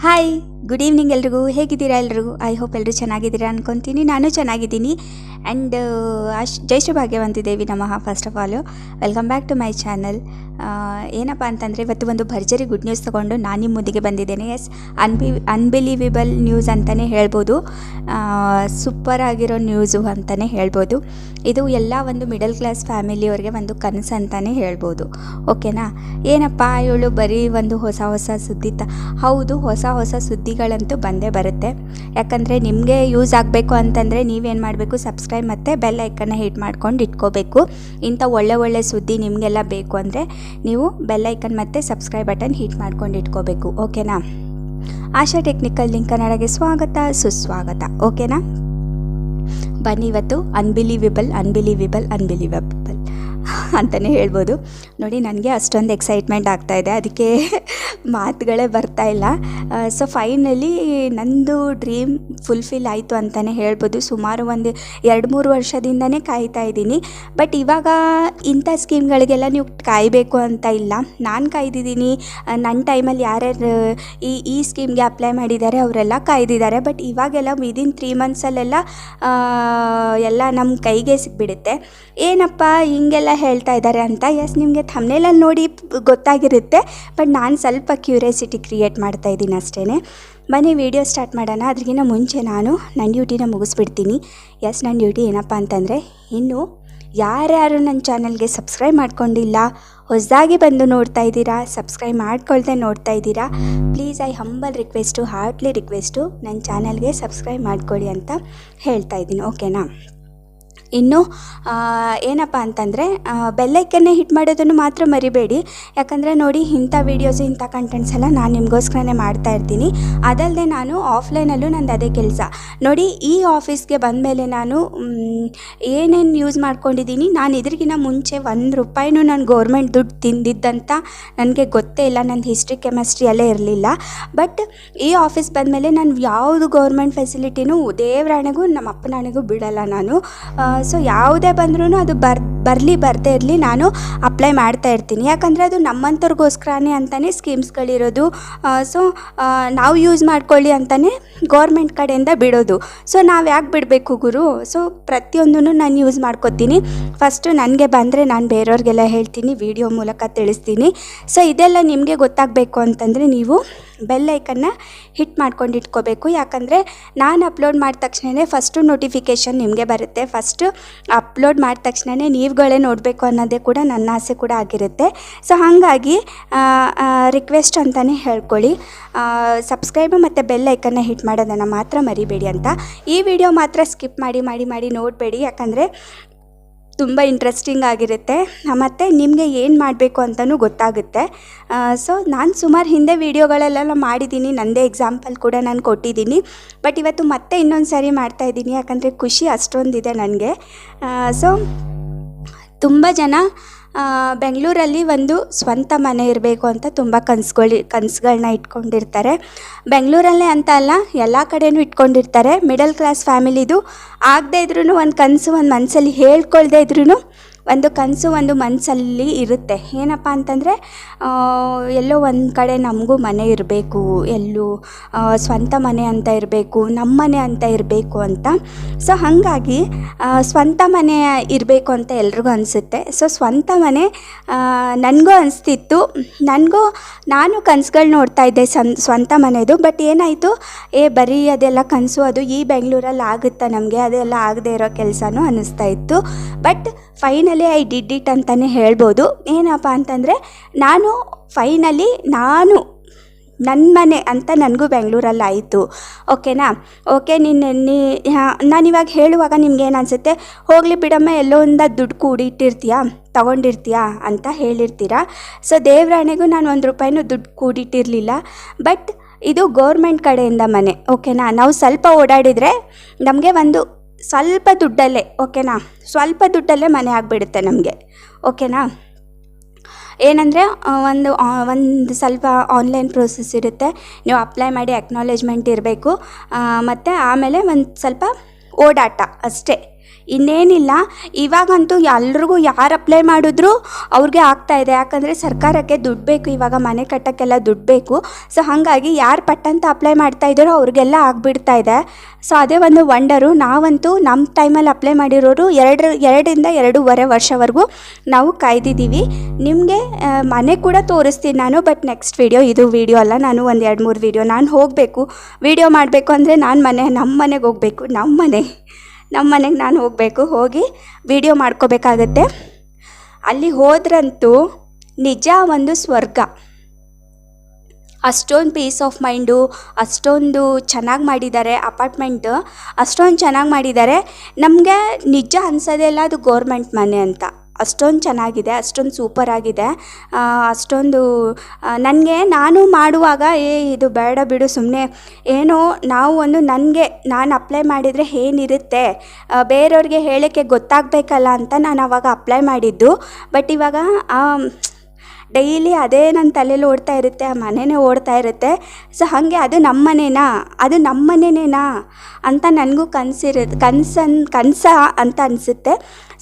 Hi. Good evening ಎಲ್ರಿಗೂ. ಹೇಗಿದ್ದೀರಾ ಎಲ್ರಿಗೂ? ಐ ಹೋಪ್ ಎಲ್ಲರೂ ಚೆನ್ನಾಗಿದ್ದೀರಾ ಅನ್ಕೊತೀನಿ. ನಾನು ಚೆನ್ನಾಗಿದ್ದೀನಿ. ಆ್ಯಂಡ್ ಅಶ್ ಜೈಶ್ರೀ ಭಾಗ್ಯವಂತಿ ದೇವಿ ನಮಃ first of all welcome back to my channel ಏನಪ್ಪ ಅಂತಂದರೆ, ಇವತ್ತು ಒಂದು ಭರ್ಜರಿ ಗುಡ್ ನ್ಯೂಸ್ ತೊಗೊಂಡು ನಾನು ನಿಮ್ಮ ಮುಂದಿಗೆ ಬಂದಿದ್ದೇನೆ. ಎಸ್ ಅನ್ಬಿ ಅನ್ಬಿಲೀವೇಬಲ್ ನ್ಯೂಸ್ ಅಂತಲೇ ಹೇಳ್ಬೋದು. ಸೂಪರ್ ಆಗಿರೋ ನ್ಯೂಸು ಅಂತಲೇ ಹೇಳ್ಬೋದು. ಇದು ಎಲ್ಲ ಒಂದು ಮಿಡಲ್ ಕ್ಲಾಸ್ ಫ್ಯಾಮಿಲಿಯವ್ರಿಗೆ ಒಂದು ಕನಸು ಅಂತಲೇ ಹೇಳ್ಬೋದು. ಓಕೆನಾ ಏನಪ್ಪ ಇವಳು ಬರೀ ಒಂದು ಹೊಸ ಹೊಸ ಸುದ್ದಿ ತ, ಹೌದು, ಹೊಸ ಹೊಸ ಸುದ್ದಿಗಳಂತೂ ಬಂದೇ ಬರುತ್ತೆ. ಯಾಕಂದರೆ ನಿಮಗೆ ಯೂಸ್ ಆಗಬೇಕು ಅಂತಂದರೆ ನೀವೇನು ಮಾಡಬೇಕು, ಸಬ್ಸ್ಕ್ರೈಬ್ ಮತ್ತು ಬೆಲ್ ಐಕನ್ನ ಹಿಟ್ ಮಾಡ್ಕೊಂಡು ಇಟ್ಕೋಬೇಕು. ಇಂಥ ಒಳ್ಳೆ ಒಳ್ಳೆ ಸುದ್ದಿ ನಿಮಗೆಲ್ಲ ಬೇಕು ಅಂದರೆ ನೀವು ಬೆಲ್ ಐಕನ್ ಮತ್ತು ಸಬ್ಸ್ಕ್ರೈಬ್ ಬಟನ್ ಹಿಟ್ ಮಾಡ್ಕೊಂಡು ಇಟ್ಕೋಬೇಕು. ಓಕೆನಾ? ಆಶಾ ಟೆಕ್ನಿಕಲ್ ಲಿಂಕ್ ಕನ್ನಡಗೆ ಸ್ವಾಗತ, ಸುಸ್ವಾಗತ. ಓಕೆನಾ? ಬನ್ನಿ ಇವತ್ತು ಅನ್ಬಿಲೀವೇಬಲ್ ಅನ್ಬಿಲೀವೇಬಲ್, ಅನ್ಬಿಲೀವಬಲ್ ಅಂತಲೇ ಹೇಳ್ಬೋದು. ನೋಡಿ, ನನಗೆ ಅಷ್ಟೊಂದು ಎಕ್ಸೈಟ್ಮೆಂಟ್ ಆಗ್ತಾಯಿದೆ ಅದಕ್ಕೆ ಮಾತುಗಳೇ ಬರ್ತಾ ಇಲ್ಲ. ಸೊ ಫೈನಲಿ ನಂದು ಡ್ರೀಮ್ ಫುಲ್ಫಿಲ್ ಆಯಿತು ಅಂತಲೇ ಹೇಳ್ಬೋದು. ಸುಮಾರು ಒಂದು ಎರಡು ಮೂರು ವರ್ಷದಿಂದನೇ ಕಾಯ್ತಾ ಇದ್ದೀನಿ. ಬಟ್ ಇವಾಗ ಇಂಥ ಸ್ಕೀಮ್ಗಳಿಗೆಲ್ಲ ನೀವು ಕಾಯಬೇಕು ಅಂತ ಇಲ್ಲ. ನಾನು ಕಾಯ್ದಿದ್ದೀನಿ. ನನ್ನ ಟೈಮಲ್ಲಿ ಯಾರ್ಯಾರು ಈ ಈ ಸ್ಕೀಮ್ಗೆ ಅಪ್ಲೈ ಮಾಡಿದ್ದಾರೆ ಅವರೆಲ್ಲ ಕಾಯ್ದಿದ್ದಾರೆ. ಬಟ್ ಇವಾಗೆಲ್ಲ ವಿದಿನ್ ತ್ರೀ ಮಂತ್ಸಲ್ಲೆಲ್ಲ ಎಲ್ಲ ನಮ್ಮ ಕೈಗೆ ಸಿಕ್ಬಿಡುತ್ತೆ. ಏನಪ್ಪ ಹಿಂಗೆಲ್ಲ ಹೇಳ್ತಾ ಇದ್ದಾರೆ ಅಂತ? ಎಸ್ ನಿಮಗೆ ಥಮ್ನೇಲಲ್ಲಿ ನೋಡಿ ಗೊತ್ತಾಗಿರುತ್ತೆ. ಬಟ್ ನಾನು ಸ್ವಲ್ಪ ಕ್ಯೂರಿಯಾಸಿಟಿ ಕ್ರಿಯೇಟ್ ಮಾಡ್ತಾ ಇದ್ದೀನಿ ಅಷ್ಟೇ ಬನ್ನಿ, ವಿಡಿಯೋ ಸ್ಟಾರ್ಟ್ ಮಾಡೋಣ. ಅದ್ರಿಗಿಂತ ಮುಂಚೆ ನಾನು ನನ್ನ ಡ್ಯೂಟಿನ ಮುಗಿಸ್ಬಿಡ್ತೀನಿ. ಎಸ್, ನನ್ನ ಡ್ಯೂಟಿ ಏನಪ್ಪ ಅಂತಂದರೆ, ಇನ್ನು ಯಾರ್ಯಾರು ನನ್ನ ಚಾನಲ್ಗೆ ಸಬ್ಸ್ಕ್ರೈಬ್ ಮಾಡ್ಕೊಂಡಿಲ್ಲ, ಹೊಸದಾಗಿ ಬಂದು ನೋಡ್ತಾ ಇದ್ದೀರಾ, ಸಬ್ಸ್ಕ್ರೈಬ್ ಮಾಡ್ಕೊಳ್ದೆ ನೋಡ್ತಾ ಇದ್ದೀರಾ, please I humble request, heartly request, ನನ್ನ ಚಾನಲ್ಗೆ ಸಬ್ಸ್ಕ್ರೈಬ್ ಮಾಡ್ಕೊಳ್ಳಿ ಅಂತ ಹೇಳ್ತಾ ಇದ್ದೀನಿ. ಓಕೆನಾ? ಇನ್ನು ಏನಪ್ಪ ಅಂತಂದರೆ ಬೆಲ್ಲೈಕನ್ನೇ ಹಿಟ್ ಮಾಡೋದನ್ನು ಮಾತ್ರ ಮರಿಬೇಡಿ. ಯಾಕಂದರೆ ನೋಡಿ, ಇಂಥ ವೀಡಿಯೋಸ್ ಇಂಥ ಕಂಟೆಂಟ್ಸ್ ಎಲ್ಲ ನಾನು ನಿಮಗೋಸ್ಕರನೇ ಮಾಡ್ತಾ ಇರ್ತೀನಿ. ಅದಲ್ಲದೆ ನಾನು ಆಫ್ಲೈನಲ್ಲೂ ನಂದು ಅದೇ ಕೆಲಸ. ನೋಡಿ, ಈ ಆಫೀಸ್ಗೆ ಬಂದಮೇಲೆ ನಾನು ಏನೇನು ಯೂಸ್ ಮಾಡ್ಕೊಂಡಿದ್ದೀನಿ, ನಾನು ಇದ್ರಿಗಿನ ಮುಂಚೆ ಒಂದು ರೂಪಾಯಿನೂ ನಾನು ಗೌರ್ಮೆಂಟ್ ದುಡ್ಡು ತಿಂದಿದ್ದಂತ ನನಗೆ ಗೊತ್ತೇ ಇಲ್ಲ. ನನ್ನ ಹಿಸ್ಟ್ರಿ ಕೆಮಿಸ್ಟ್ರಿ ಅಲ್ಲೇ ಇರಲಿಲ್ಲ. ಬಟ್ ಈ ಆಫೀಸ್ ಬಂದಮೇಲೆ ನಾನು ಯಾವುದು ಗೌರ್ಮೆಂಟ್ ಫೆಸಿಲಿಟಿನೂ ದೇವರಾಣೆಗೂ ನಮ್ಮ ಅಪ್ಪನಾಣೆಗೂ ಬಿಡಲ್ಲ ನಾನು. ಸೊ ಯಾವುದೇ ಬಂದ್ರೂ ಅದು ಬರ್, ಬರಲಿ ಬರದೇ ಇರಲಿ ನಾನು ಅಪ್ಲೈ ಮಾಡ್ತಾ ಇರ್ತೀನಿ. ಯಾಕಂದರೆ ಅದು ನಮ್ಮಂಥವ್ರಿಗೋಸ್ಕರನೇ ಅಂತಲೇ ಸ್ಕೀಮ್ಸ್ಗಳಿರೋದು. ಸೊ ನಾವು ಯೂಸ್ ಮಾಡ್ಕೊಳ್ಳಿ ಅಂತಲೇ ಗೌರ್ಮೆಂಟ್ ಕಡೆಯಿಂದ ಬಿಡೋದು. ಸೊ ನಾವು ಯಾಕೆ ಬಿಡಬೇಕು ಗುರು? ಸೊ ಪ್ರತಿಯೊಂದನ್ನು ನಾನು ಯೂಸ್ ಮಾಡ್ಕೋತೀನಿ. ಫಸ್ಟು ನನಗೆ ಬಂದರೆ ನಾನು ಬೇರೆಯವ್ರಿಗೆಲ್ಲ ಹೇಳ್ತೀನಿ, ವಿಡಿಯೋ ಮೂಲಕ ತಿಳಿಸ್ತೀನಿ. ಸೊ ಇದೆಲ್ಲ ನಿಮಗೆ ಗೊತ್ತಾಗಬೇಕು ಅಂತಂದರೆ ನೀವು ಬೆಲ್ ಹಿಟ್ ಮಾಡ್ಕೊಂಡು ಇಟ್ಕೋಬೇಕು. ಯಾಕಂದರೆ ನಾನು ಅಪ್ಲೋಡ್ ಮಾಡಿದ ತಕ್ಷಣವೇ ಫಸ್ಟು ನೋಟಿಫಿಕೇಷನ್ ನಿಮಗೆ ಬರುತ್ತೆ. ಫಸ್ಟು ಅಪ್ಲೋಡ್ ಮಾಡಿದ ತಕ್ಷಣವೇ ನೀವುಗಳೇ ನೋಡಬೇಕು ಅನ್ನೋದೇ ಕೂಡ ನನ್ನ ಆಸೆ ಕೂಡ ಆಗಿರುತ್ತೆ. ಸೊ ಹಾಗಾಗಿ ರಿಕ್ವೆಸ್ಟ್ ಅಂತಲೇ ಹೇಳ್ಕೊಳ್ಳಿ. ಸಬ್ಸ್ಕ್ರೈಬ್ ಮತ್ತು ಬೆಲ್ ಹಿಟ್ ಮಾಡೋದನ್ನು ಮಾತ್ರ ಮರಿಬೇಡಿ ಅಂತ. ಈ ವಿಡಿಯೋ ಮಾತ್ರ ಸ್ಕಿಪ್ ಮಾಡಿ ಮಾಡಿ ಮಾಡಿ ನೋಡಬೇಡಿ. ಯಾಕಂದರೆ ತುಂಬ ಇಂಟ್ರೆಸ್ಟಿಂಗ್ ಆಗಿರುತ್ತೆ. ಮತ್ತು ನಿಮಗೆ ಏನು ಮಾಡಬೇಕು ಅಂತಲೂ ಗೊತ್ತಾಗುತ್ತೆ. ಸೊ ನಾನು ಸುಮಾರು ಹಿಂದೆ ವೀಡಿಯೋಗಳಲ್ಲೆಲ್ಲ ಮಾಡಿದ್ದೀನಿ ನನ್ನದೇ ಎಕ್ಸಾಂಪಲ್ ಕೂಡ ನಾನು ಕೊಟ್ಟಿದ್ದೀನಿ ಬಟ್ ಇವತ್ತು ಮತ್ತೆ ಇನ್ನೊಂದು ಸಾರಿ ಮಾಡ್ತಾಯಿದ್ದೀನಿ ಯಾಕಂದರೆ ಖುಷಿ ಅಷ್ಟೊಂದಿದೆ ನನಗೆ. ಸೊ ತುಂಬ ಜನ ಬೆಂಗಳೂರಲ್ಲಿ ಒಂದು ಸ್ವಂತ ಮನೆ ಇರಬೇಕು ಅಂತ ತುಂಬ ಕನಸುಗಳು ಕನಸುಗಳನ್ನ ಇಟ್ಕೊಂಡಿರ್ತಾರೆ. ಬೆಂಗಳೂರಲ್ಲೇ ಅಂತ ಅಲ್ಲ, ಎಲ್ಲ ಕಡೆಯೂ ಇಟ್ಕೊಂಡಿರ್ತಾರೆ. ಮಿಡಲ್ ಕ್ಲಾಸ್ ಫ್ಯಾಮಿಲಿದು ಆಗದೇ ಇದ್ರೂ ಒಂದು ಕನಸು, ಒಂದು ಮನಸ್ಸಲ್ಲಿ ಹೇಳ್ಕೊಳ್ದೇ ಇದ್ರೂ ಒಂದು ಕನಸು, ಒಂದು ಮನಸ್ಸಲ್ಲಿ ಇರುತ್ತೆ. ಏನಪ್ಪ ಅಂತಂದರೆ ಎಲ್ಲೋ ಒಂದು ಕಡೆ ನಮಗೂ ಮನೆ ಇರಬೇಕು, ಎಲ್ಲೂ ಸ್ವಂತ ಮನೆ ಅಂತ ಇರಬೇಕು ನಮ್ಮ ಮನೆ ಅಂತ ಇರಬೇಕು ಅಂತ. ಸೊ, ಹಾಗಾಗಿ ಸ್ವಂತ ಮನೆ ಇರಬೇಕು ಅಂತ ಎಲ್ರಿಗೂ ಅನಿಸುತ್ತೆ. ಸೊ, ಸ್ವಂತ ಮನೆ ನನಗೂ ಅನಿಸ್ತಿತ್ತು. ನನಗೂ, ನಾನು ಕನಸುಗಳು ನೋಡ್ತಾ ಇದ್ದೆ ಸನ್ ಸ್ವಂತ ಮನೆದು, ಬಟ್ ಏನಾಯಿತು, ಏ, ಬರೀ ಅದೆಲ್ಲ ಕನಸು, ಅದು ಈ ಬೆಂಗಳೂರಲ್ಲಿ ಆಗುತ್ತಾ ನಮಗೆ, ಅದೆಲ್ಲ ಆಗದೆ ಇರೋ ಕೆಲಸನೂ ಅನ್ನಿಸ್ತಾ ಇತ್ತು. But finally I did it ಅಂತಲೇ ಹೇಳ್ಬೋದು. ಏನಪ್ಪ ಅಂತಂದರೆ, ನಾನು ಫೈನಲಿ ನಾನು ನನ್ನ ಮನೆ ಅಂತ ನನಗೂ ಬೆಂಗಳೂರಲ್ಲಿ ಆಯಿತು. ಓಕೆನಾ ಓಕೆ ನೀನು, ನೀ ನಾನಿವಾಗ ಹೇಳುವಾಗ ನಿಮ್ಗೆ ಏನು ಅನಿಸುತ್ತೆ? ಹೋಗಲಿ ಬಿಡಮ್ಮ ಎಲ್ಲೋ ಒಂದ ದುಡ್ಡು ಕೂಡಿಟ್ಟಿರ್ತೀಯಾ, ತಗೊಂಡಿರ್ತೀಯಾ ಅಂತ ಹೇಳಿರ್ತೀರಾ? ಸೊ ದೇವರಾಣೆಗೂ ನಾನು ಒಂದು ರೂಪಾಯಿನೂ ದುಡ್ಡು ಕೂಡಿಟ್ಟಿರಲಿಲ್ಲ. ಬಟ್ ಇದು ಗೌರ್ಮೆಂಟ್ ಕಡೆಯಿಂದ ಮನೆ. ಓಕೆನಾ ನಾವು ಸ್ವಲ್ಪ ಓಡಾಡಿದರೆ ನಮಗೆ ಒಂದು ಸ್ವಲ್ಪ ದುಡ್ಡಲ್ಲೇ, ಓಕೆನಾ? ಸ್ವಲ್ಪ ದುಡ್ಡಲ್ಲೇ ಮನೆ ಆಗಿಬಿಡುತ್ತೆ ನಮಗೆ, ಓಕೆನಾ? ಏನಂದರೆ ಒಂದು ಒಂದು ಸ್ವಲ್ಪ ಆನ್ಲೈನ್ ಪ್ರೋಸೆಸ್ ಇರುತ್ತೆ. ನೀವು ಅಪ್ಲೈ ಮಾಡಿ ಅಕ್ನಾಲೇಜ್ಮೆಂಟ್ ಇರಬೇಕು. ಮತ್ತು ಆಮೇಲೆ ಒಂದು ಸ್ವಲ್ಪ ಓಡಾಟ ಅಷ್ಟೇ. ಇನ್ನೇನಿಲ್ಲ. ಇವಾಗಂತೂ ಎಲ್ರಿಗೂ ಯಾರು ಅಪ್ಲೈ ಮಾಡಿದ್ರು ಅವ್ರಿಗೆ ಆಗ್ತಾ ಇದೆ. ಯಾಕಂದರೆ ಸರ್ಕಾರಕ್ಕೆ ದುಡ್ಡು ಬೇಕು, ಇವಾಗ ಮನೆ ಕಟ್ಟೋಕ್ಕೆಲ್ಲ ದುಡ್ಡು ಬೇಕು. ಸೊ ಹಾಗಾಗಿ ಯಾರು ಪಟ್ಟಂತ ಅಪ್ಲೈ ಮಾಡ್ತಾ ಇದ್ದಾರೋ ಅವ್ರಿಗೆಲ್ಲ ಆಗಿಬಿಡ್ತಾ ಇದೆ. ಸೊ ಅದೇ ಒಂದು ವಂಡರು ನಾವಂತೂ ನಮ್ಮ ಟೈಮಲ್ಲಿ ಅಪ್ಲೈ ಮಾಡಿರೋರು ಎರಡು, ಎರಡರಿಂದ ಎರಡೂವರೆ ವರ್ಷವರೆಗೂ ನಾವು ಕಾಯ್ದಿದ್ದೀವಿ. ನಿಮಗೆ ಮನೆ ಕೂಡ ತೋರಿಸ್ತೀನಿ ನಾನು ಬಟ್ ನೆಕ್ಸ್ಟ್ ವೀಡಿಯೋ ಇದು ವೀಡಿಯೋ ಅಲ್ಲ. ನಾನು ಒಂದು ಎರಡು, ಮೂರು ವೀಡಿಯೋ ನಾನು ಹೋಗಬೇಕು. ವೀಡಿಯೋ ಮಾಡಬೇಕು ಅಂದರೆ ನಾನು ಮನೆ ನಮ್ಮ ಮನೆಗೆ ಹೋಗಬೇಕು. ನಮ್ಮ ಮನೆ. ನಮ್ಮ ಮನೆಗೆ ನಾನು ಹೋಗಬೇಕು. ಹೋಗಿ ವಿಡಿಯೋ ಮಾಡ್ಕೋಬೇಕಾಗತ್ತೆ. ಅಲ್ಲಿ ಹೋದ್ರಂತೂ ನಿಜ ಒಂದು ಸ್ವರ್ಗ. ಅಷ್ಟೊಂದು ಪೀಸ್ ಆಫ್ ಮೈಂಡು ಅಷ್ಟೊಂದು ಚೆನ್ನಾಗಿ ಮಾಡಿದ್ದಾರೆ ಅಪಾರ್ಟ್ಮೆಂಟ್ ಅಷ್ಟೊಂದು ಚೆನ್ನಾಗಿ ಮಾಡಿದ್ದಾರೆ. ನಮಗೆ ನಿಜ ಅನ್ಸೋದೇ ಇಲ್ಲ, ಅದು ಗೋರ್ಮೆಂಟ್ ಮನೆ ಅಂತ. ಅಷ್ಟೊಂದು ಚೆನ್ನಾಗಿದೆ, ಅಷ್ಟೊಂದು ಸೂಪರ್ ಆಗಿದೆ. ಅಷ್ಟೊಂದು ನನಗೆ ನಾನು ಮಾಡುವಾಗ, ಏ, ಇದು ಬೇಡ ಬಿಡು ಸುಮ್ಮನೆ ಏನೋ ನಾವು ಒಂದು ನನಗೆ, ನಾನು ಅಪ್ಲೈ ಮಾಡಿದರೆ ಏನಿರುತ್ತೆ ಬೇರೆಯವ್ರಿಗೆ ಹೇಳೋಕ್ಕೆ ಗೊತ್ತಾಗಬೇಕಲ್ಲ ಅಂತ ನಾನು ಅವಾಗ ಅಪ್ಲೈ ಮಾಡಿದ್ದು. ಬಟ್ ಇವಾಗ ಡೈಲಿ ಅದೇ ನನ್ನ ತಲೆಯಲ್ಲಿ ಓಡ್ತಾ ಇರುತ್ತೆ, ಆ ಮನೆನೇ ಓಡ್ತಾ ಇರುತ್ತೆ. ಸೊ ಹಾಗೆ ಅದು ನಮ್ಮ ಮನೆನಾ ಅದು ನಮ್ಮ ಮನೆನೇನಾ ಅಂತ ನನಗೂ ಕನಸಿರು, ಕನ್ಸನ್, ಕನಸ ಅಂತ ಅನಿಸುತ್ತೆ.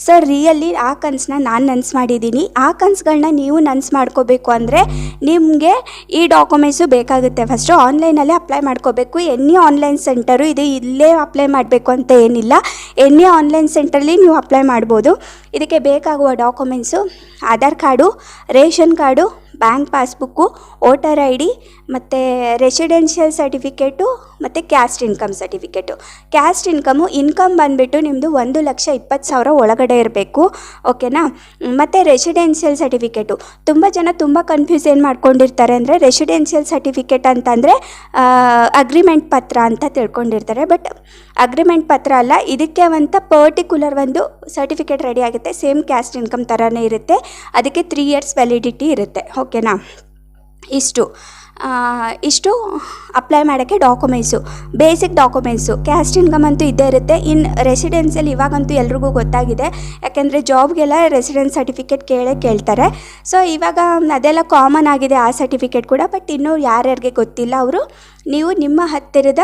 ಸೊ ರಿಯಲಿ ಆ ಕನಸನ್ನ ನಾನು ನನ್ಸ್ ಮಾಡಿದ್ದೀನಿ. ಆ ಕನಸುಗಳನ್ನ ನೀವು ನನ್ಸ್ ಮಾಡ್ಕೋಬೇಕು ಅಂದರೆ ನಿಮಗೆ ಈ ಡಾಕ್ಯುಮೆಂಟ್ಸು ಬೇಕಾಗುತ್ತೆ. ಫಸ್ಟು ಆನ್ಲೈನಲ್ಲೇ ಅಪ್ಲೈ ಮಾಡ್ಕೋಬೇಕು. ಎನಿ ಆನ್ಲೈನ್ ಸೆಂಟರು ಇದು ಇಲ್ಲೇ ಅಪ್ಲೈ ಮಾಡಬೇಕು ಅಂತ ಏನಿಲ್ಲ. ಎನಿ ಆನ್ಲೈನ್ ಸೆಂಟ್ರಲ್ಲಿ ನೀವು ಅಪ್ಲೈ ಮಾಡ್ಬೋದು. ಇದಕ್ಕೆ ಬೇಕಾಗುವ documents Aadhaar card ration card bank passbook, voter I D ಮತ್ತು ರೆಸಿಡೆನ್ಷಿಯಲ್ ಸರ್ಟಿಫಿಕೇಟು ಮತ್ತು caste income certificate. Caste income income ಬಂದುಬಿಟ್ಟು ನಿಮ್ಮದು ಒಂದು ಲಕ್ಷ ಇಪ್ಪತ್ತು ಸಾವಿರ ಒಳಗಡೆ ಇರಬೇಕು, ಓಕೆನಾ? ಮತ್ತು ರೆಸಿಡೆನ್ಷಿಯಲ್ ಸರ್ಟಿಫಿಕೇಟು. ತುಂಬ ಜನ ತುಂಬ ಕನ್ಫ್ಯೂಸ್ ಏನು ಮಾಡ್ಕೊಂಡಿರ್ತಾರೆ ಅಂದರೆ ರೆಸಿಡೆನ್ಷಿಯಲ್ ಸರ್ಟಿಫಿಕೇಟ್ ಅಂತಂದರೆ ಅಗ್ರಿಮೆಂಟ್ ಪತ್ರ ಅಂತ ತಿಳ್ಕೊಂಡಿರ್ತಾರೆ. ಬಟ್ ಅಗ್ರಿಮೆಂಟ್ ಪತ್ರ ಅಲ್ಲ, ಇದಕ್ಕೆ ಅಂತ ಪರ್ಟಿಕ್ಯುಲರ್ ಒಂದು ಸರ್ಟಿಫಿಕೇಟ್ ರೆಡಿ ಆಗುತ್ತೆ. ಸೇಮ್ ಕ್ಯಾಸ್ಟ್ ಇನ್ಕಮ್ ಥರನೇ ಇರುತ್ತೆ. ಅದಕ್ಕೆ ತ್ರೀ ಇಯರ್ಸ್ ವ್ಯಾಲಿಡಿಟಿ ಇರುತ್ತೆ ಓಕೆನಾ? ಇಷ್ಟು. ಇಷ್ಟು ಅಪ್ಲೈ ಮಾಡೋಕ್ಕೆ documents basic documents caste income ಅಂತೂ ಇದ್ದೇ ಇರುತ್ತೆ. ಇನ್ನು ರೆಸಿಡೆನ್ಸಿಯಲ್ಲಿ ಇವಾಗಂತೂ ಎಲ್ರಿಗೂ ಗೊತ್ತಾಗಿದೆ. ಯಾಕೆಂದರೆ ಜಾಬ್ಗೆಲ್ಲ ರೆಸಿಡೆನ್ಸ್ ಸರ್ಟಿಫಿಕೇಟ್ ಕೇಳೇ ಕೇಳ್ತಾರೆ. ಸೊ ಇವಾಗ ಅದೆಲ್ಲ ಕಾಮನ್ ಆಗಿದೆ ಆ ಸರ್ಟಿಫಿಕೇಟ್ ಕೂಡ. ಬಟ್ ಇನ್ನೂ ಯಾರ್ಯಾರಿಗೆ ಗೊತ್ತಿಲ್ಲ ಅವರು, ನೀವು ನಿಮ್ಮ ಹತ್ತಿರದ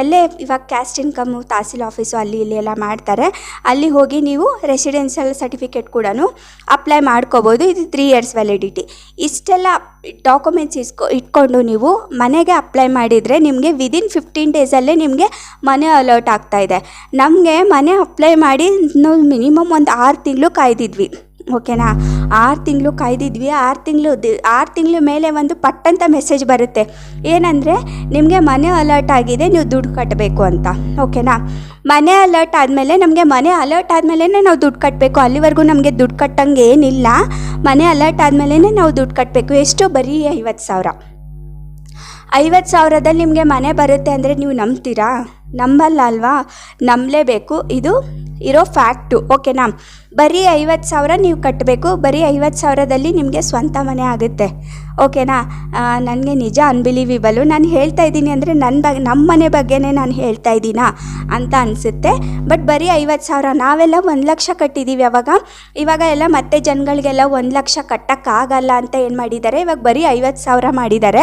ಎಲ್ಲೇ ಇವಾಗ ಕ್ಯಾಸ್ಟ್ ಇನ್ಕಮ್ ತಹಸೀಲ್ ಆಫೀಸು ಅಲ್ಲಿ ಇಲ್ಲಿ ಎಲ್ಲ ಮಾಡ್ತಾರೆ. ಅಲ್ಲಿ ಹೋಗಿ ನೀವು ರೆಸಿಡೆನ್ಷಿಯಲ್ ಸರ್ಟಿಫಿಕೇಟ್ ಕೂಡ ಅಪ್ಲೈ ಮಾಡ್ಕೋಬೋದು. ಇದು ತ್ರೀ ಇಯರ್ಸ್ ವ್ಯಾಲಿಡಿಟಿ ಇಷ್ಟೆಲ್ಲ ಡಾಕ್ಯುಮೆಂಟ್ಸ್ ಇಸ್ಕೊ ಇಟ್ಕೊಂಡು ನೀವು ಮನೆಗೆ ಅಪ್ಲೈ ಮಾಡಿದರೆ ನಿಮಗೆ ವಿದಿನ್ ಫಿಫ್ಟೀನ್ ಡೇಸಲ್ಲೇ ನಿಮಗೆ ಮನೆ ಅಲರ್ಟ್ ಆಗ್ತಾ ಇದೆ. ನಮಗೆ ಮನೆ ಅಪ್ಲೈ ಮಾಡಿ ನಾವು ಮಿನಿಮಮ್ ಒಂದು ಆರು ತಿಂಗಳು ಕಾಯ್ದಿದ್ವಿ. ಓಕೆನಾ? ಆರು ತಿಂಗಳು ಕಾಯ್ದಿದ್ವಿ. ಆರು ತಿಂಗಳು ಆರು ತಿಂಗಳು ಮೇಲೆ ಒಂದು ಪಟ್ಟಂತ ಮೆಸೇಜ್ ಬರುತ್ತೆ. ಏನಂದರೆ, ನಿಮಗೆ ಮನೆ ಅಲರ್ಟ್ ಆಗಿದೆ, ನೀವು ದುಡ್ಡು ಕಟ್ಟಬೇಕು ಅಂತ. ಓಕೆನಾ? ಮನೆ ಅಲರ್ಟ್ ಆದಮೇಲೆ ನಮಗೆ ಮನೆ ಅಲರ್ಟ್ ಆದಮೇಲೆ ನಾವು ದುಡ್ಡು ಕಟ್ಟಬೇಕು ಅಲ್ಲಿವರೆಗೂ ನಮಗೆ ದುಡ್ಡು ಕಟ್ಟಂಗೆ ಏನಿಲ್ಲ. ಮನೆ ಅಲರ್ಟ್ ಆದಮೇಲೆ ನಾವು ದುಡ್ಡು ಕಟ್ಟಬೇಕು ಎಷ್ಟು ಬರೀ ಐವತ್ತು ಸಾವಿರ. ಐವತ್ತು ಸಾವಿರದಲ್ಲಿ ನಿಮಗೆ ಮನೆ ಬರುತ್ತೆ ಅಂದರೆ ನೀವು ನಂಬ್ತೀರಾ? ನಂಬಲ್ಲ ಅಲ್ವಾ? ನಂಬಲೇಬೇಕು. ಇದು ಇರೋ ಫ್ಯಾಕ್ಟು. ಓಕೆನಾ ಬರೀ ಐವತ್ತು ಸಾವಿರ ನೀವು ಕಟ್ಟಬೇಕು ಬರೀ ಐವತ್ತು ಸಾವಿರದಲ್ಲಿ ನಿಮಗೆ ಸ್ವಂತ ಮನೆ ಆಗುತ್ತೆ. ಓಕೆನಾ? ನನಗೆ ನಿಜ ಅನ್ಬಿಲೀವಿಬಲು. ನಾನು ಹೇಳ್ತಾ ಇದ್ದೀನಿ ಅಂದರೆ ನನ್ನ ಬಗ್ಗೆ ನಮ್ಮ ಮನೆ ಬಗ್ಗೆನೇ ನಾನು ಹೇಳ್ತಾ ಇದ್ದೀನಾ ಅಂತ ಅನಿಸುತ್ತೆ. ಬಟ್ ಬರೀ ಐವತ್ತು ಸಾವಿರ, ನಾವೆಲ್ಲ ಒಂದು ಲಕ್ಷ ಕಟ್ಟಿದ್ದೀವಿ ಅವಾಗ. ಇವಾಗ ಎಲ್ಲ ಮತ್ತೆ ಜನಗಳಿಗೆಲ್ಲ ಒಂದು ಲಕ್ಷ ಕಟ್ಟೋಕ್ಕಾಗಲ್ಲ ಅಂತ ಏನು ಮಾಡಿದ್ದಾರೆ? ಇವಾಗ ಬರೀ ಐವತ್ತು ಸಾವಿರ ಮಾಡಿದ್ದಾರೆ.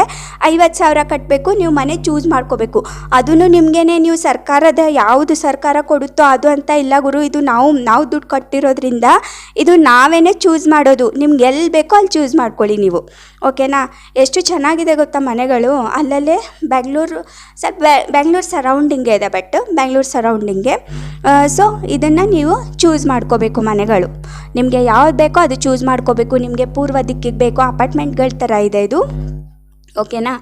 ಐವತ್ತು ಸಾವಿರ ಕಟ್ಟಬೇಕು ನೀವು ಮನೆ ಚೂಸ್ ಮಾಡ್ಕೋಬೇಕು. ಅದನ್ನು ನಿಮಗೇನೆ, ನೀವು ಸರ್ಕಾರದ ಯಾವುದು ಸರ್ಕಾರ ಕೊಡುತ್ತೋ ಅದು ಅಂತ ಇಲ್ಲ ಗುರು, ಇದು ನಾವು ನಾವು ದುಡ್ಡು ಕಟ್ಟಿರೋದ್ರಿಂದ ಇದು ನಾವೇನೇ ಚೂಸ್ ಮಾಡೋದು, ನಿಮ್ಗೆ ಎಲ್ಲಿ ಬೇಕೋ ಅಲ್ಲಿ ಚೂಸ್ ಮಾಡ್ಕೊಳ್ಳಿ ನೀವು. ಓಕೆನಾ ಎಷ್ಟು ಚೆನ್ನಾಗಿದೆ ಗೊತ್ತಾ ಮನೆಗಳು? ಅಲ್ಲಲ್ಲೇ ಬೆಂಗಳೂರು ಸ್ವಲ್ಪ ಬೆಂಗಳೂರು ಸರೌಂಡಿಂಗೇ ಇದೆ ಬಟ್ ಬೆಂಗಳೂರು ಸರೌಂಡಿಂಗೆ ಸೊ ಇದನ್ನು ನೀವು ಚೂಸ್ ಮಾಡ್ಕೋಬೇಕು ಮನೆಗಳು. ನಿಮಗೆ ಯಾವ್ದು ಬೇಕೋ ಅದು ಚೂಸ್ ಮಾಡ್ಕೋಬೇಕು, ನಿಮಗೆ ಪೂರ್ವ ದಿಕ್ಕಿಗೆ ಬೇಕೋ ಅಪಾರ್ಟ್ಮೆಂಟ್ಗಳ ಥರ ಇದೆ ಇದು. ಓಕೆನಾ?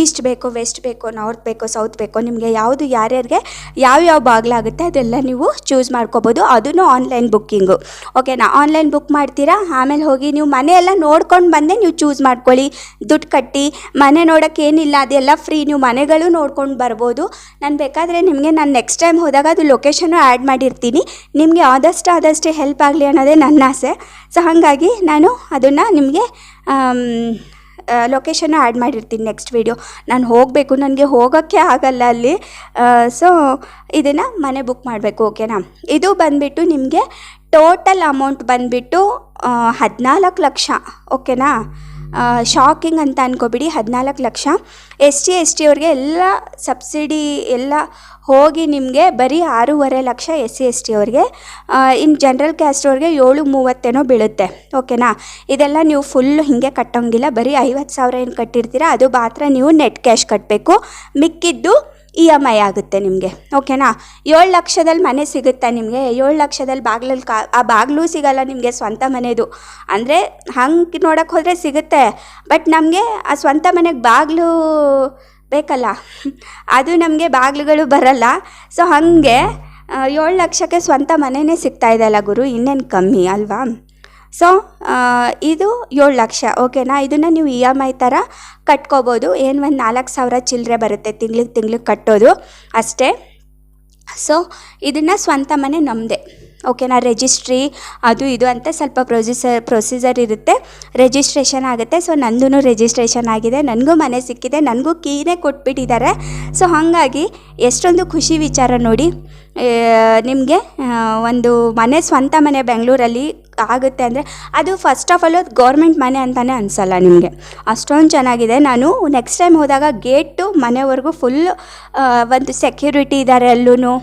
ಈಸ್ಟ್ ಬೇಕೋ, ವೆಸ್ಟ್ ಬೇಕೋ, ನಾರ್ತ್ ಬೇಕೋ, ಸೌತ್ ಬೇಕೋ, ನಿಮಗೆ ಯಾವುದು ಯಾರ್ಯಾರಿಗೆ ಯಾವ್ಯಾವ ಬಾಗಿಲಾಗುತ್ತೆ ಅದೆಲ್ಲ ನೀವು ಚೂಸ್ ಮಾಡ್ಕೋಬೋದು. ಅದೂ ಆನ್ಲೈನ್ ಬುಕ್ಕಿಂಗು. ಓಕೆನಾ? ಆನ್ಲೈನ್ ಬುಕ್ ಮಾಡ್ತೀರಾ? ಆಮೇಲೆ ಹೋಗಿ ನೀವು ಮನೆಯೆಲ್ಲ ನೋಡ್ಕೊಂಡು ಬಂದೆ ನೀವು ಚೂಸ್ ಮಾಡ್ಕೊಳ್ಳಿ. ದುಡ್ಡು ಕಟ್ಟಿ, ಮನೆ ನೋಡೋಕ್ಕೇನಿಲ್ಲ ಅದೆಲ್ಲ ಫ್ರೀ, ನೀವು ಮನೆಗಳು ನೋಡ್ಕೊಂಡು ಬರ್ಬೋದು. ನಾನು ಬೇಕಾದರೆ ನಿಮಗೆ ನಾನು ನೆಕ್ಸ್ಟ್ ಟೈಮ್ ಹೋದಾಗ ಅದು ಲೊಕೇಶನು ಆ್ಯಡ್ ಮಾಡಿರ್ತೀನಿ. ನಿಮಗೆ ಆದಷ್ಟು ಆದಷ್ಟು ಹೆಲ್ಪ್ ಆಗಲಿ ಅನ್ನೋದೇ ನನ್ನ ಆಸೆ. ಸೊ ಹಾಗಾಗಿ ನಾನು ಅದನ್ನು ನಿಮಗೆ ಲೊಕೇಶನ್ನು ಆ್ಯಡ್ ಮಾಡಿರ್ತೀನಿ ನೆಕ್ಸ್ಟ್ ವೀಡಿಯೋ ನಾನು ಹೋಗಬೇಕು, ನನಗೆ ಹೋಗೋಕ್ಕೆ ಆಗಲ್ಲ ಅಲ್ಲಿ. ಸೊ ಇದನ್ನು ಮನೆ ಬುಕ್ ಮಾಡಬೇಕು ಓಕೆನಾ ಇದು ಬಂದುಬಿಟ್ಟು ನಿಮಗೆ ಟೋಟಲ್ ಅಮೌಂಟ್ ಬಂದುಬಿಟ್ಟು ಹದಿನಾಲ್ಕು ಲಕ್ಷ ಓಕೆನಾ ಶಾಕಿಂಗ್ ಅಂತ ಅನ್ಕೋಬಿಡಿ. ಹದಿನಾಲ್ಕು lakh. S T S T ಅವ್ರಿಗೆ ಎಲ್ಲ ಸಬ್ಸಿಡಿ ಎಲ್ಲ ಹೋಗಿ ನಿಮಗೆ ಬರೀ ಆರೂವರೆ lakh S C, S T ಅವ್ರಿಗೆ. ಇನ್ನು ಜನರಲ್ ಕ್ಯಾಸ್ಟ್ ಅವ್ರಿಗೆ ಏಳು ಮೂವತ್ತೇನೋ ಬೀಳುತ್ತೆ. ಓಕೆನಾ? ಇದೆಲ್ಲ ನೀವು ಫುಲ್ ಹೀಗೆ ಕಟ್ಟೋಂಗಿಲ್ಲ. ಬರೀ ಐವತ್ತು ಸಾವಿರ ಏನು ಕಟ್ಟಿರ್ತೀರ? ಅದು ಮಾತ್ರ ನೀವು ನೆಟ್ ಕ್ಯಾಶ್ ಕಟ್ಟಬೇಕು ಮಿಕ್ಕಿದ್ದು ಇ ಎಂ ಐ ಆಗುತ್ತೆ ನಿಮಗೆ ಓಕೆನಾ ಏಳು ಲಕ್ಷದಲ್ಲಿ ಮನೆ ಸಿಗುತ್ತೆ ನಿಮಗೆ? ಏಳು ಲಕ್ಷದಲ್ಲಿ ಬಾಗ್ಲಲ್ಲಿ ಕಾ, ಆ ಬಾಗಿಲು ಸಿಗಲ್ಲ ನಿಮಗೆ ಸ್ವಂತ ಮನೆದು. ಅಂದರೆ ಹಂಗೆ ನೋಡೋಕ್ಕೆ ಹೋದರೆ ಸಿಗುತ್ತೆ ಬಟ್ ನಮಗೆ ಆ ಸ್ವಂತ ಮನೆಗೆ ಬಾಗಿಲು ಬೇಕಲ್ಲ? ಅದು ನಮಗೆ ಬಾಗಿಲುಗಳು ಬರಲ್ಲ. ಸೊ ಹಾಗೆ ಏಳು ಲಕ್ಷಕ್ಕೆ ಸ್ವಂತ ಮನೆಯೇ ಸಿಗ್ತಾ ಇದೆ ಅಲ್ಲ ಗುರು? ಇನ್ನೇನು ಕಮ್ಮಿ ಅಲ್ವಾ? ಸೊ ಇದು ಏಳು ಲಕ್ಷ, ಓಕೆನಾ? ಇದನ್ನು ನೀವು ಇ ಎಂ ಐ ಥರ ಕಟ್ಕೋಬೋದು. ಏನು ಒಂದು ನಾಲ್ಕು ಸಾವಿರ ಚಿಲ್ಲರೆ ಬರುತ್ತೆ, ತಿಂಗ್ಳಿಗೆ ತಿಂಗ್ಳಿಗೆ ಕಟ್ಟೋದು ಅಷ್ಟೇ. ಸೊ ಇದನ್ನು ಸ್ವಂತ ಮನೆ ನಮ್ಮದೇ ಓಕೆನಾ? ರಿಜಿಸ್ಟ್ರಿ ಅದು ಇದು ಅಂತ ಸ್ವಲ್ಪ ಪ್ರೊಸೀಸರ್ ಪ್ರೊಸೀಜರ್ ಇರುತ್ತೆ. ರಿಜಿಸ್ಟ್ರೇಷನ್ ಆಗುತ್ತೆ. ಸೊ ನಂದೂ ರಿಜಿಸ್ಟ್ರೇಷನ್ ಆಗಿದೆ. ನನಗೂ ಮನೆ ಸಿಕ್ಕಿದೆ. ನನಗೂ ಕೀನೇ ಕೊಟ್ಬಿಟ್ಟಿದ್ದಾರೆ. ಸೊ ಹಾಗಾಗಿ ಎಷ್ಟೊಂದು ಖುಷಿ ವಿಚಾರ ನೋಡಿ. ನಿಮಗೆ ಒಂದು ಮನೆ ಸ್ವಂತ ಮನೆ ಬೆಂಗಳೂರಲ್ಲಿ ಆಗುತ್ತೆ ಅಂದರೆ ಅದು ಫಸ್ಟ್ ಆಫ್ ಆಲ್ ಗೌರ್ಮೆಂಟ್ ಮನೆ ಅಂತಲೇ ಅನಿಸಲ್ಲ ನಿಮಗೆ. ಅಷ್ಟೊಂದು ಚೆನ್ನಾಗಿದೆ. ನಾನು ನೆಕ್ಸ್ಟ್ ಟೈಮ್ ಹೋದಾಗ ಗೇಟು ಮನೆವರೆಗೂ ಫುಲ್ ಒಂದು ಸೆಕ್ಯೂರಿಟಿ ಇದ್ದಾರೆ ಅಲ್ಲೂ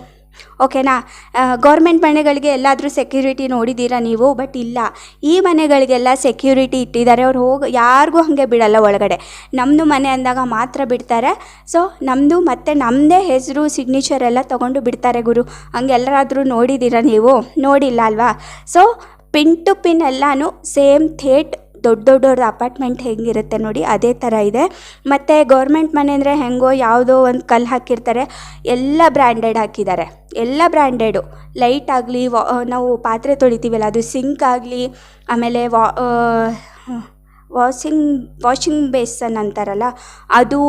ಓಕೆನಾ ಗೌರ್ಮೆಂಟ್ ಮನೆಗಳಿಗೆ ಎಲ್ಲಾದರೂ ಸೆಕ್ಯೂರಿಟಿ ನೋಡಿದ್ದೀರಾ ನೀವು? ಬಟ್ ಇಲ್ಲ. ಈ ಮನೆಗಳಿಗೆಲ್ಲ ಸೆಕ್ಯೂರಿಟಿ ಇಟ್ಟಿದ್ದಾರೆ. ಅವ್ರು ಹೋಗಿ, ಯಾರಿಗೂ ಹಾಗೆ ಬಿಡಲ್ಲ ಒಳಗಡೆ. ನಮ್ಮದು ಮನೆ ಅಂದಾಗ ಮಾತ್ರ ಬಿಡ್ತಾರೆ. ಸೊ ನಮ್ಮದು ಮತ್ತು ನಮ್ಮದೇ ಹೆಸರು ಸಿಗ್ನೇಚರ್ ಎಲ್ಲ ತೊಗೊಂಡು ಬಿಡ್ತಾರೆ ಗುರು. ಹಂಗೆ ಎಲ್ಲರಾದರೂ ನೋಡಿದ್ದೀರಾ ನೀವು? ನೋಡಿಲ್ಲ ಅಲ್ವಾ? ಸೊ ಪಿನ್ ಟು ಪಿನ್ ಎಲ್ಲನೂ ಸೇಮ್ ಥೇಟ್ ದೊಡ್ಡ ದೊಡ್ಡವ್ರದ್ದು ಅಪಾರ್ಟ್ಮೆಂಟ್ ಹೆಂಗಿರುತ್ತೆ ನೋಡಿ ಅದೇ ಥರ ಇದೆ. ಮತ್ತು ಗೌರ್ಮೆಂಟ್ ಮನೆ ಅಂದರೆ ಹೆಂಗೋ ಯಾವುದೋ ಒಂದು ಕಲ್ಲು ಹಾಕಿರ್ತಾರೆ. ಎಲ್ಲ ಬ್ರ್ಯಾಂಡೆಡ್ ಹಾಕಿದ್ದಾರೆ. ಎಲ್ಲ ಬ್ರ್ಯಾಂಡೆಡು ಲೈಟ್ ಆಗಲಿ, ವಾ ನಾವು ಪಾತ್ರೆ ತೊಳಿತೀವಲ್ಲ, ಅದು ಸಿಂಕ್ ಆಗಲಿ, ಆಮೇಲೆ ವಾ ವಾಷಿಂಗ್ ವಾಷಿಂಗ್ ಬೇಸನ್ ಅಂತಾರಲ್ಲ, ಅದು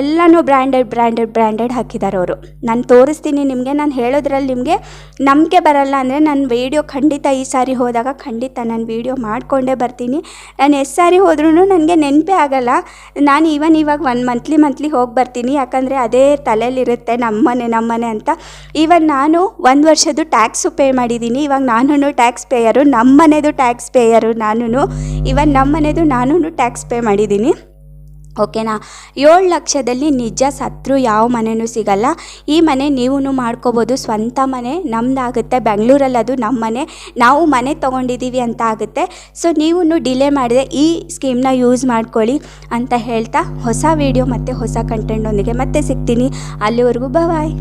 ಎಲ್ಲನೂ ಬ್ರ್ಯಾಂಡೆಡ್ ಬ್ರ್ಯಾಂಡೆಡ್ ಬ್ರ್ಯಾಂಡೆಡ್ ಹಾಕಿದ್ದಾರೆ ಅವರು. ನಾನು ತೋರಿಸ್ತೀನಿ ನಿಮಗೆ, ನಾನು ಹೇಳೋದ್ರಲ್ಲಿ ನಿಮಗೆ ನಂಬಿಕೆ ಬರಲ್ಲ ಅಂದರೆ ನಾನು ವೀಡಿಯೋ ಖಂಡಿತ ಈ ಸಾರಿ ಹೋದಾಗ ಖಂಡಿತ ನಾನು ವೀಡಿಯೋ ಮಾಡಿಕೊಂಡೇ ಬರ್ತೀನಿ. ನಾನು ಎಷ್ಟು ಸಾರಿ ಹೋದ್ರೂ ನನಗೆ ನೆನಪೇ ಆಗಲ್ಲ. ನಾನು ಈವನ್ ಇವಾಗ ಒನ್ ಮಂತ್ಲಿ ಮಂತ್ಲಿ ಹೋಗಿ ಬರ್ತೀನಿ, ಯಾಕಂದರೆ ಅದೇ ತಲೆಯಲ್ಲಿರುತ್ತೆ ನಮ್ಮನೆ ನಮ್ಮನೆ ಅಂತ. ಈವನ್ ನಾನು ಒಂದು ವರ್ಷದ್ದು ಟ್ಯಾಕ್ಸು ಪೇ ಮಾಡಿದ್ದೀನಿ ಇವಾಗ ನಾನು ಟ್ಯಾಕ್ಸ್ ಪೇಯರು ನಮ್ಮ ಮನೆದು ಟ್ಯಾಕ್ಸ್ ಪೇಯರು ನಾನು ಇವನ್ ನಮ್ಮ ಮನೆದು ನಾನು ಟ್ಯಾಕ್ಸ್ ಪೇ ಮಾಡಿದ್ದೀನಿ. ಓಕೆನಾ ಏಳು ಲಕ್ಷದಲ್ಲಿ ನಿಜ ಸತ್ರು ಯಾವ ಮನೆಯೂ ಸಿಗಲ್ಲ. ಈ ಮನೆ ನೀವೂ ಮಾಡ್ಕೋಬೋದು. ಸ್ವಂತ ಮನೆ ನಮ್ಮದಾಗುತ್ತೆ ಬೆಂಗಳೂರಲ್ಲಿ ಅದು ನಮ್ಮ ಮನೆ. ನಾವು ಮನೆ ತೊಗೊಂಡಿದ್ದೀವಿ ಅಂತ ಆಗುತ್ತೆ. ಸೊ ನೀವು ಡಿಲೇ ಮಾಡಿದೆ ಈ ಸ್ಕೀಮ್ನ ಯೂಸ್ ಮಾಡ್ಕೊಳ್ಳಿ ಅಂತ ಹೇಳ್ತಾ, ಹೊಸ ವೀಡಿಯೋ ಮತ್ತು ಹೊಸ ಕಂಟೆಂಟೊಂದಿಗೆ ಮತ್ತೆ ಸಿಗ್ತೀನಿ. ಅಲ್ಲಿವರೆಗೂ ಬಾಯ್